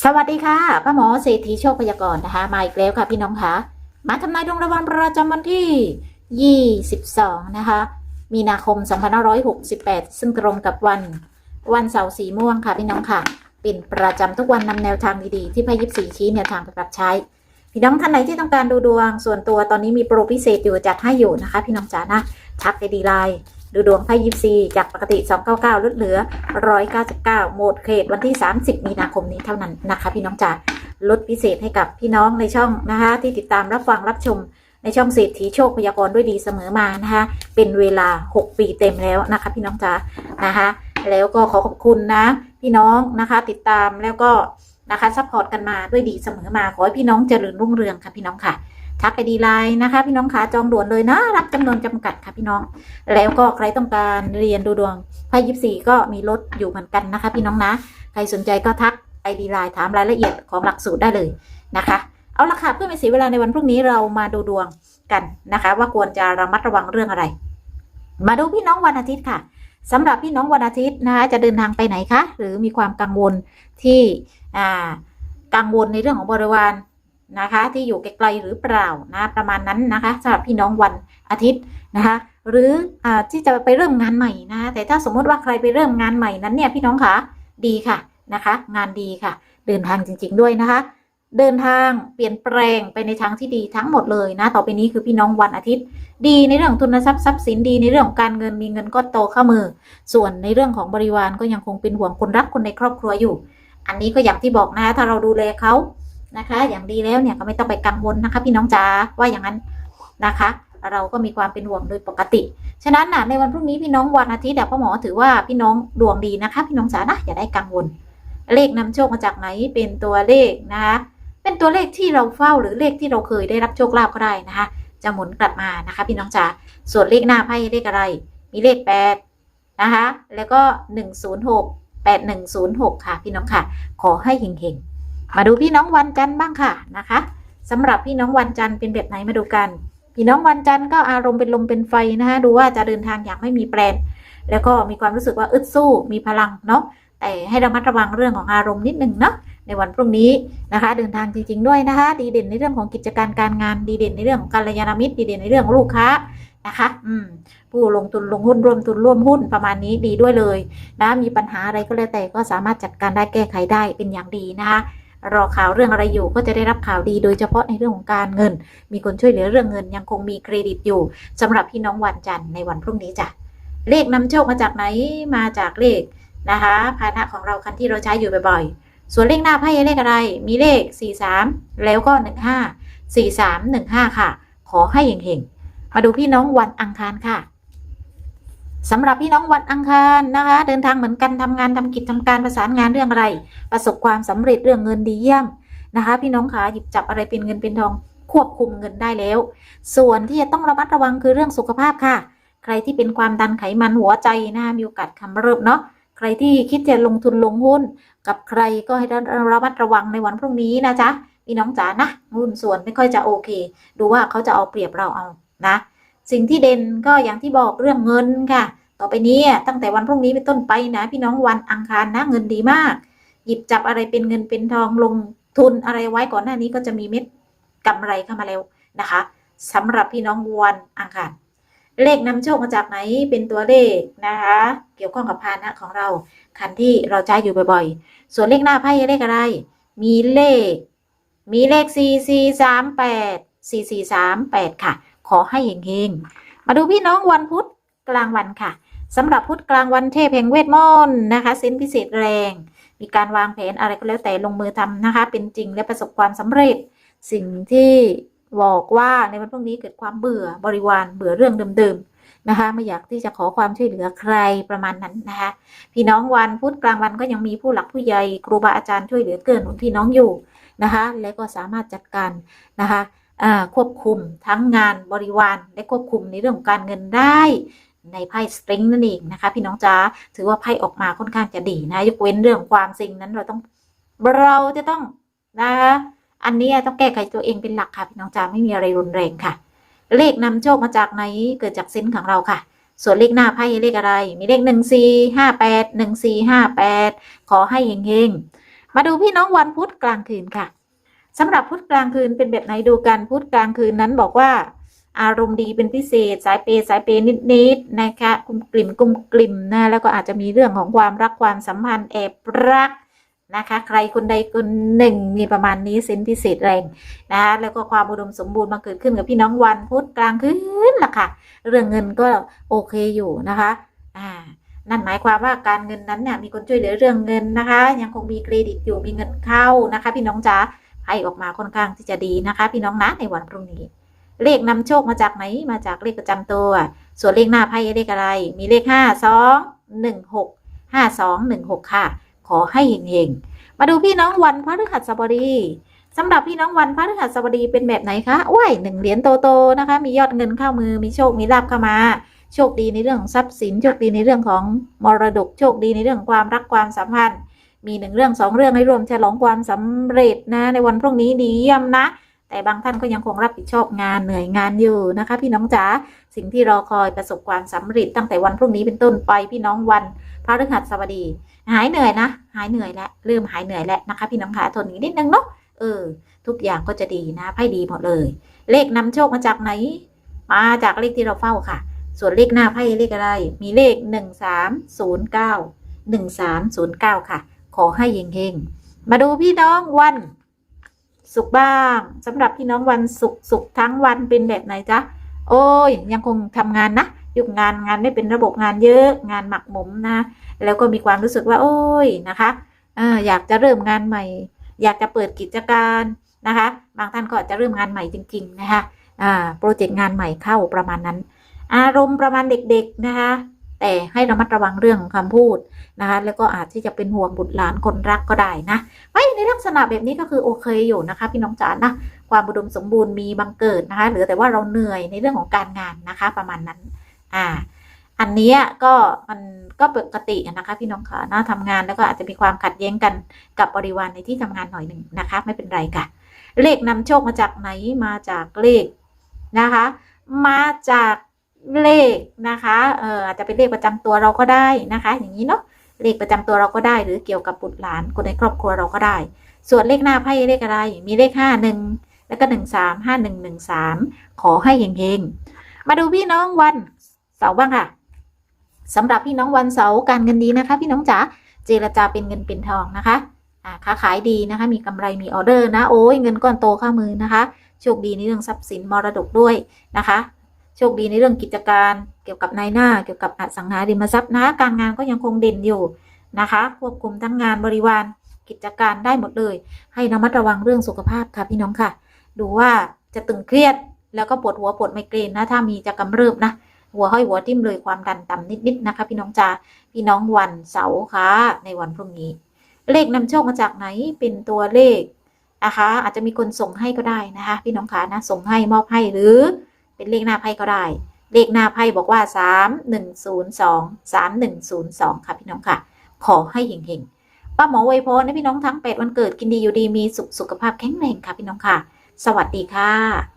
สวัสดีค่ะป้าหมอเศรษฐีโชคพยากรณ์นะคะมาอีกแล้วค่ะพี่น้องคะมาทำนายดวงรางวัลประจำวันที่ 22 นะคะ มีนาคม 2568 ซึ่งตรงกับวันวันเสาร์สีม่วงค่ะพี่น้องค่ะ เป็นประจำทุกวันนำแนวทางดีๆ ที่พายิบสีชี้แนวทางไปปรับใช้ พี่น้องท่านไหนที่ต้องการดูดวง ส่วนตัวตอนนี้มีโปรพิเศษอยู่จัดให้อยู่นะคะ พี่น้องจ๋านะทักไปดีไลน์ ดูดวงไพ่ยิปซีจากปกติ 299 ลดเหลือ 199โหมดเขตวันที่ 30 มีนาคมนี้เท่านั้นนะคะ พี่น้องจ๋าลดพิเศษให้กับพี่น้องในช่องนะคะ ที่ติดตามรับฟังรับชมในช่องเศรษฐีโชคพยากรณ์ด้วยดีเสมอมานะคะ เป็นเวลา 6 ปีเต็มแล้วนะคะ พี่น้องจ๋านะคะ แล้วก็ขอขอบคุณนะ พี่น้องนะคะ ติดตามแล้วก็นะคะซัพพอร์ตกันมาด้วยดีเสมอมาขอให้พี่น้องเจริญรุ่งเรืองค่ะพี่น้องค่ะ ทักไปดีไลน์นะคะ พี่น้องขาจองด่วนเลยนะ รับจำนวนจำกัดค่ะพี่น้อง แล้วก็ใครต้องการเรียนดูดวงไพ่ยิปซีก็มีลดอยู่เหมือนกันนะคะ พี่น้องนะ ใครสนใจก็ทักไอดีไลน์ถามรายละเอียดของหลักสูตรได้เลยนะคะ เอาละค่ะเพื่อไม่เสียเวลาในวันพรุ่งนี้เรามาดูดวงกันนะคะ ว่าควรจะระมัดระวังเรื่องอะไร มาดูพี่น้องวันอาทิตย์ค่ะสำหรับพี่น้องวันอาทิตย์นะคะจะเดินทางไปไหนคะ หรือมีความกังวลที่อ่ากังวลในเรื่องของบริวาร นะคะ ที่อยู่ไกลๆหรือเปล่านะประมาณนั้นนะคะสำหรับพี่น้องวันอาทิตย์นะคะ หรืออที่จะไปเริ่มงานใหม่นะแต่ถ้าสมมติว่าใครไปเริ่มงานใหม่นั้นเนี่ยพี่น้องคะดีค่ะนะคะ งานดีค่ะ เดินทางจริง ๆ ด้วยนะคะ เดินทางเปลี่ยนแปลงไปในทางที่ดีทั้งหมดเลยนะ ต่อไปนี้คือพี่น้องวันอาทิตย์ ดีในเรื่องทุนทรัพย์ทรัพย์สินดีในเรื่องของการเงินมีเงินก้อนโตเข้ามือ ส่วนในเรื่องของบริวารก็ยังคงเป็นห่วงคนรักคนในครอบครัวอยู่ อันนี้ก็อย่างที่บอกนะถ้าเราดูแลเขา นะคะ อย่างดีแล้วเนี่ยก็ไม่ต้องไปกังวลนะคะ พี่น้องจ๋าว่าอย่างนั้นนะคะ เราก็มีความเป็นห่วงโดยปกติ ฉะนั้นนะในวันพรุ่งนี้พี่น้องวันอาทิตย์อะพ่อหมอถือว่าพี่น้องดวงดีนะคะ พี่น้องจ๋านะอย่าได้กังวล เลขนำโชคมาจากไหนเป็นตัวเลขนะคะเป็นตัวเลขที่เราเฝ้าหรือเลขที่เราเคยได้รับโชคลาภก็ได้นะคะ จะหมุนกลับมานะคะ พี่น้องจ๋าส่วนเลขหน้าไพ่เลขอะไร มีเลขแปดนะคะ แล้วก็หนึ่งศูนย์หกแปดหนึ่งศูนย์หกค่ะ พี่น้องค่ะ ขอให้เฮงๆ มาดูพี่น้องวันจันทร์บ้างค่ะนะคะสำหรับพี่น้องวันจันทร์เป็นแบบไหนมาดูกัน พี่น้องวันจันทร์ก็อารมณ์เป็นลมเป็นไฟนะคะดูว่าจะเดินทางอย่างไม่มีแปลน แล้วก็มีความรู้สึกว่าอึดสู้มีพลังเนาะแต่ให้ระมัดระวังเรื่องของอารมณ์นิดนึงเนาะในวันพรุ่งนี้นะคะ เดินทางจริง ๆ ด้วยนะคะ ดีเด่นในเรื่องของกิจการการงานดีเด่นในเรื่องของการยานมิตรดีเด่นในเรื่องของลูกค้านะคะอืมผู้ลงทุนลงหุ้นร่วมทุนร่วมหุ้นประมาณนี้ดีด้วยเลยนะมีปัญหาอะไรก็แล้วแต่ก็สามารถจัดการได้แก้ไขได้เป็นอย่างดีนะคะ รอข่าวเรื่องอะไรอยู่ก็จะได้รับข่าวดีโดยเฉพาะในเรื่องของการเงิน มีคนช่วยเหลือเรื่องเงินยังคงมีเครดิตอยู่สำหรับพี่น้องวันจันทร์ในวันพรุ่งนี้จ้ะเลขนำโชคมาจากไหนมาจากเลขนะคะพาหนะของเราคันที่เราใช้อยู่บ่อยๆ ส่วนเลขหน้าไพ่เลขอะไร มีเลข 43 แล้วก็ 15 43 15 ค่ะ ขอให้เฮงๆมาดูพี่น้องวันอังคารค่ะ สำหรับพี่น้องวันอังคารนะคะ เดินทางเหมือนกันทำงานทำกิจทำการประสานงานเรื่องอะไร ประสบความสำเร็จเรื่องเงินดีเยี่ยมนะคะ พี่น้องขาหยิบจับอะไรเป็นเงินเป็นทองควบคุมเงินได้แล้ว ส่วนที่จะต้องระมัดระวังคือเรื่องสุขภาพค่ะ ใครที่เป็นความดันไขมันหัวใจนะมีโอกาสคำเริบเนาะใครที่คิดจะลงทุนลงหุ้น กับใครก็ให้ระมัดระวังในวันพรุ่งนี้นะจ๊ะพี่น้องจ๋านะหุ้นส่วนไม่ค่อยจะโอเค ดูว่าเขาจะเอาเปรียบเราเอานะ สิ่งที่เด่นก็อย่างที่บอกเรื่องเงินค่ะ ต่อไปนี้ตั้งแต่วันพรุ่งนี้เป็นต้นไปนะพี่น้องวันอังคารนะเงินดีมาก หยิบจับอะไรเป็นเงินเป็นทองลงทุนอะไรไว้ก่อนหน้านี้ก็จะมีเม็ดกำไรเข้ามาแล้วนะคะสำหรับพี่น้องวันอังคารเลขนำโชคมาจากไหนเป็นตัวเลขนะคะ เกี่ยวข้องกับพาหนะของเราคันที่เราใช้อยู่บ่อยๆ ส่วนเลขหน้าไพ่เลขอะไร มีเลข มีเลข4 4 3 8 4 4 3 8 ค่ะ ขอให้เฮงๆ มาดูพี่น้องวันพุธกลางวันค่ะสำหรับพุธกลางวันเทพแห่งเวทมนต์นะคะเซนพิเศษแรง มีการวางแผนอะไรก็แล้วแต่ลงมือทำนะคะ เป็นจริงและประสบความสำเร็จ สิ่งที่บอกว่าในวันพรุ่งนี้เกิดความเบื่อบริวารเบื่อเรื่องเดิมๆนะคะ ไม่อยากที่จะขอความช่วยเหลือใครประมาณนั้นนะคะ พี่น้องวันพุธกลางวันก็ยังมีผู้หลักผู้ใหญ่ครูบาอาจารย์ช่วยเหลือเกินหนุนพี่น้องอยู่นะคะ และก็สามารถจัดการนะคะ ควบคุมทั้งงานบริวารและควบคุมในเรื่องของการเงินได้ในไพ่สตริงนั่นเองนะคะ พี่น้องจ๋าถือว่าไพ่ออกมาค่อนข้างจะดีนะ ยกเว้นเรื่องความสิ่งนั้นเราต้องเราจะต้องนะคะอันนี้ต้องแก้ไขตัวเองเป็นหลักค่ะ พี่น้องจ๋าไม่มีอะไรรุนแรงค่ะ เลขนำโชคมาจากไหนเกิดจากเซนของเราค่ะ ส่วนเลขหน้าไพ่เลขอะไร มีเลขหนึ่งสี่ห้าแปดหนึ่งสี่ห้าแปดขอให้เฮงๆมาดูพี่น้องวันพุธกลางคืนค่ะ สำหรับพุธกลางคืนเป็นแบบไหนดูกันพุธกลางคืนนั้นบอกว่า อารมณ์ดีเป็นพิเศษ สายเปย์สายเปย์นิดๆนะคะกลุ่มกลิ่มกลุ่มกลิ่มนะแล้วก็อาจจะมีเรื่องของความรักความสัมพันธ์แอบรักนะคะใครคนใดคนหนึ่งมีประมาณนี้เซนพิเศษแรงนะคะแล้วก็ความอุดมสมบูรณ์มาเกิดขึ้นกับพี่น้องวันพุธกลางคืนล่ะค่ะ เรื่องเงินก็โอเคอยู่นะคะอ่านั่นหมายความว่าการเงินนั้นเนี่ยมีคนช่วยเหลือเรื่องเงินนะคะ ยังคงมีเครดิตอยู่มีเงินเข้านะคะ พี่น้องจ๋า ให้ออกมาค่อนข้างที่จะดีนะคะ พี่น้องนะในวันพรุ่งนี้ เลขนำโชคมาจากไหนมาจากเลขประจำตัว ส่วนเลขหน้าไพ่เลขอะไร มีเลขห้าสองหนึ่งหกห้าสองหนึ่งหกค่ะ ขอให้เฮงๆมาดูพี่น้องวันพฤหัสบดีสำหรับพี่น้องวันพฤหัสบดีเป็นแบบไหนคะว้ายหนึ่งเหรียญโตๆนะคะ มียอดเงินเข้ามือ มีโชค มีลาบเข้ามา โชคดีในเรื่องของทรัพย์สิน โชคดีในเรื่องของมรดก โชคดีในเรื่องความรักความสัมพันธ์ มีหนึ่งเรื่องสองเรื่องให้รวมฉลองความสำเร็จนะ ในวันพรุ่งนี้ดีเยี่ยมนะ แต่บางท่านก็ยังคงรับผิดชอบงานเหนื่อยงานอยู่นะคะ พี่น้องจ๋าสิ่งที่รอคอยประสบความสำเร็จ ตั้งแต่วันพรุ่งนี้เป็นต้นไปพี่น้องวันพฤหัสบดี หายเหนื่อยนะ หายเหนื่อยแล้วเริ่มหายเหนื่อยแล้วนะคะ พี่น้องขาทนอีกนิดนึงเนาะเออ ทุกอย่างก็จะดีนะไพ่ดีหมดเลย เลขนำโชคมาจากไหน มาจากเลขที่เราเฝ้าค่ะ ส่วนเลขหน้าไพ่เลขอะไร มีเลขหนึ่งสามศูนย์เก้าหนึ่งสามศูนย์เก้าค่ะ ขอให้เฮงๆ มาดูพี่น้องวันศุกร์บ้างสำหรับพี่น้องวันศุกร์ศุกร์ทั้งวันเป็นแบบไหนจ๊ะโอ้ยยังคงทำงานนะยุ่งงานงานไม่เป็นระบบงานเยอะงานหมักหมมนะ แล้วก็มีความรู้สึกว่า โอ้ยนะคะออยากจะเริ่มงานใหม่ อยากจะเปิดกิจการนะคะ บางท่านก็อาจจะเริ่มงานใหม่จริง ๆ นะคะโปรเจกต์งานใหม่เข้าประมาณนั้น อารมณ์ประมาณเด็ก ๆ นะคะ แต่ให้ระมัดระวังเรื่องของคำพูดนะคะแล้วก็อาจที่จะเป็นห่วงบุตรหลานคนรักก็ได้นะไม่ในลักษณะแบบนี้ก็คือโอเคอยู่นะคะพี่น้องจ๋านะความอุดมสมบูรณ์มีบังเกิดนะคะเหลือแต่ว่าเราเหนื่อยในเรื่องของการงานนะคะ ประมาณนั้นอ่าอันนี้ก็มันก็ปกตินะคะพี่น้องค่ะนะทำงานแล้วก็อาจจะมีความขัดแย้งกันกับบริวารในที่ทำงานหน่อยหนึ่งนะคะ ไม่เป็นไรค่ะ เลขนำโชคมาจากไหนมาจากเลขนะคะ มาจาก เลขนะคะเอออาจจะเป็นเลขประจำตัวเราก็ได้นะคะ อย่างนี้เนาะเลขประจำตัวเราก็ได้ หรือเกี่ยวกับบุตรหลานคนในครอบครัวเราก็ได้ ส่วนเลขหน้าไพ่เลขอะไร มีเลขห้าหนึ่งแล้วก็หนึ่งสามห้าหนึ่งหนึ่งสามขอให้เฮงๆมาดูพี่น้องวันเสาร์บ้างค่ะสำหรับพี่น้องวันเสาร์การเงินดีนะคะ พี่น้องจ๋าเจรจาเป็นเงินเป็นทองนะคะค้าขายดีนะคะ มีกำไรมีออเดอร์นะโอ้ยเงินก้อนโตเข้ามือนะคะโชคดีในเรื่องทรัพย์สินมรดกด้วยนะคะ โชคดีในเรื่องกิจการเกี่ยวกับนายหน้า เกี่ยวกับอสังหาริมทรัพย์นะ การงานก็ยังคงเด่นอยู่นะคะ ควบคุมทั้งงานบริวารกิจการได้หมดเลย ให้ระมัดระวังเรื่องสุขภาพค่ะพี่น้องค่ะ ดูว่าจะตึงเครียดแล้วก็ปวดหัวปวดไมเกรนนะ ถ้ามีจะกำเริบนะ หัวห้อยหัวทิ่มเลยความดันต่ำนิดๆนะคะ พี่น้องจ๋าพี่น้องวันเสาร์ค่ะ ในวันพรุ่งนี้ เลขนำโชคมาจากไหนเป็นตัวเลขนะคะ อาจจะมีคนส่งให้ก็ได้นะคะ พี่น้องขานะส่งให้มอบให้หรือ เป็นเลขหน้าไพ่ก็ได้ เลขหน้าไพ่บอกว่าสามหนึ่งศูนย์สองสามหนึ่งศูนย์สองค่ะพี่น้องค่ะ ขอให้เฮงๆ ป้าหมอไวยพรให้พี่น้องทั้งแปดวันเกิดกินดีอยู่ดีมีสุขสุขภาพแข็งแรงค่ะพี่น้องค่ะ สวัสดีค่ะ